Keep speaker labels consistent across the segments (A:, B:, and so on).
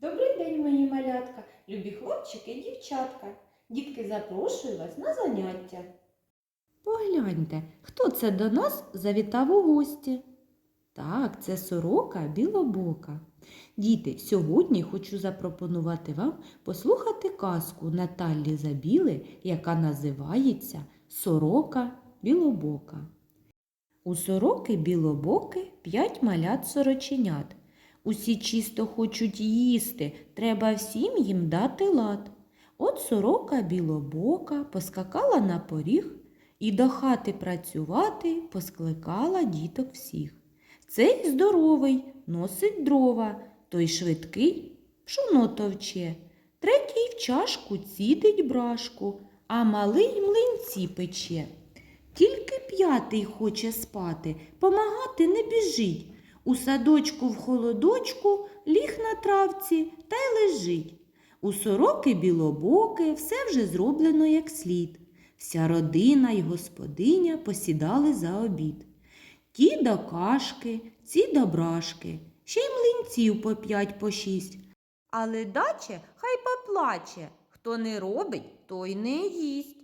A: Добрий день, мої малятка, любі хлопчики і дівчатка. Дітки, запрошую вас на заняття. Погляньте, хто це до нас завітав у гості? Так, це сорока білобока. Діти, сьогодні хочу запропонувати вам послухати казку Наталі Забіли, яка називається Сорока білобока. У сороки білобоки п'ять малят сороченят. Усі чисто хочуть їсти, треба всім їм дати лад. От сорока білобока поскакала на поріг і до хати працювати поскликала діток всіх. Цей здоровий носить дрова, той швидкий пшоно товче, третій в чашку цідить брашку, а малий млинці пече. Тільки п'ятий хоче спати, помагати не біжить. У садочку в холодочку ліг на травці та й лежить. У сороки білобоки все вже зроблено як слід. Вся родина й господиня посідали за обід. Ті до кашки, ці до брашки, ще й млинців по п'ять по шість. Але даче хай поплаче, хто не робить, той не їсть.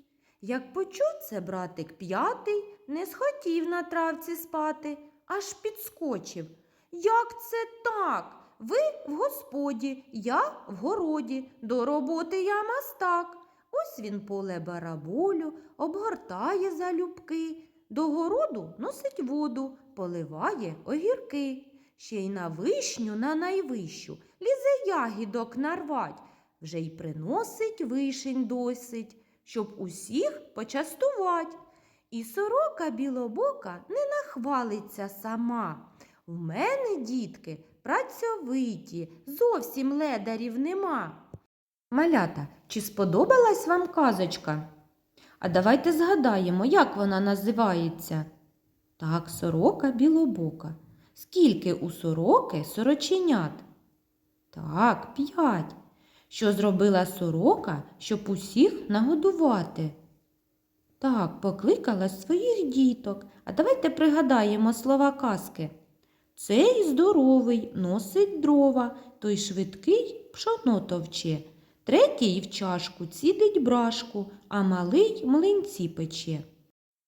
A: Як почув це братик п'ятий, не схотів на травці спати, аж підскочив. Як це так? Ви в господі, я в городі, до роботи я мастак. Ось він поле бараболю, обгортає залюбки, до городу носить воду, поливає огірки. Ще й на вишню на найвищу лізе ягідок нарвать, вже й приносить вишень досить, щоб усіх почастувать. І сорока білобока не нахвалиться сама. В мене, дітки, працьовиті, зовсім ледарів нема. Малята, чи сподобалась вам казочка? А давайте згадаємо, як вона називається. Так, сорока білобока. Скільки у сороки сороченят? Так, п'ять. Що зробила сорока, щоб усіх нагодувати? Так, покликала своїх діток. А давайте пригадаємо слова казки. Цей здоровий носить дрова, той швидкий пшоно товче. Третій в чашку цідить брашку, а малий млинці пече.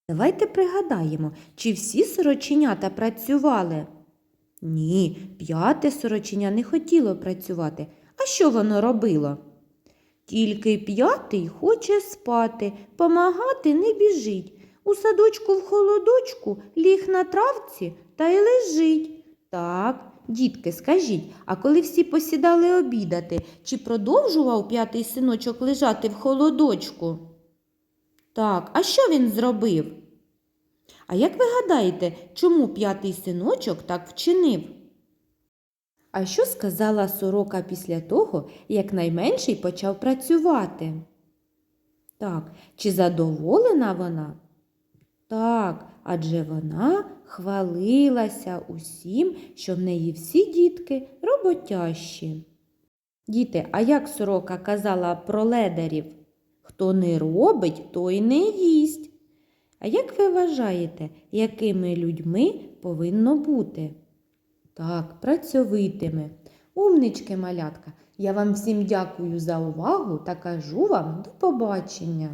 A: Давайте пригадаємо, чи всі сороченята працювали? Ні, п'яте сороченя не хотіло працювати. А що воно робило? Тільки п'ятий хоче спати, помагати не біжить. У садочку в холодочку ліг на травці та й лежить. Так, дітки, скажіть, а коли всі посідали обідати, чи продовжував п'ятий синочок лежати в холодочку? Так, а що він зробив? А як ви гадаєте, чому п'ятий синочок так вчинив? А що сказала сорока після того, як найменший почав працювати? Так, чи задоволена вона? Так, адже вона хвалилася усім, що в неї всі дітки роботящі. Діти, а як сорока казала про ледарів? Хто не робить, той не їсть. А як ви вважаєте, якими людьми повинно бути? Так, працьовитими. Умнички, малятка, я вам всім дякую за увагу та кажу вам до побачення.